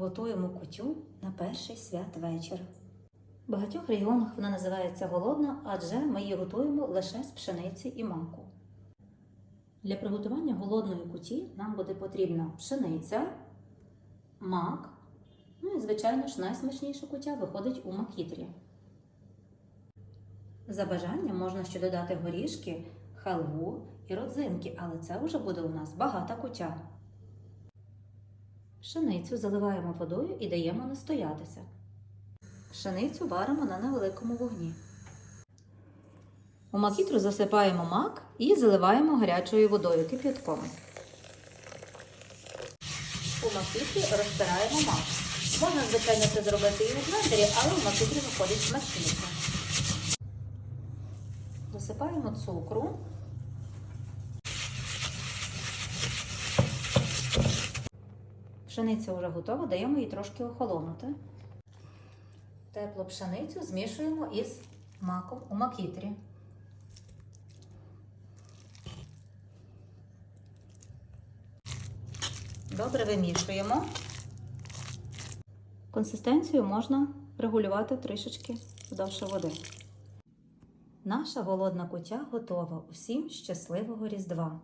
Готуємо кутю на перший святвечір. В багатьох регіонах вона називається голодна, адже ми її готуємо лише з пшениці і маку. Для приготування голодної куті нам буде потрібна пшениця, мак, ну і, звичайно ж, найсмачніша кутя виходить у макітрі. За бажанням можна ще додати горішки, халву і родзинки, але це вже буде у нас багата кутя. Пшеницю заливаємо водою і даємо настоятися. Пшеницю варимо на невеликому вогні. У макітру засипаємо мак і заливаємо гарячою водою кип'ятком. У макітрі розтираємо мак. Можна, звичайно, це зробити і у блендері, але у макітрі виходить смачніше. Досипаємо цукру. Пшениця вже готова, даємо їй трошки охолонути. Теплу пшеницю змішуємо із маком у макітрі. Добре вимішуємо. Консистенцію можна регулювати трішечки вдовше води. Наша голодна кутя готова. Усім щасливого Різдва!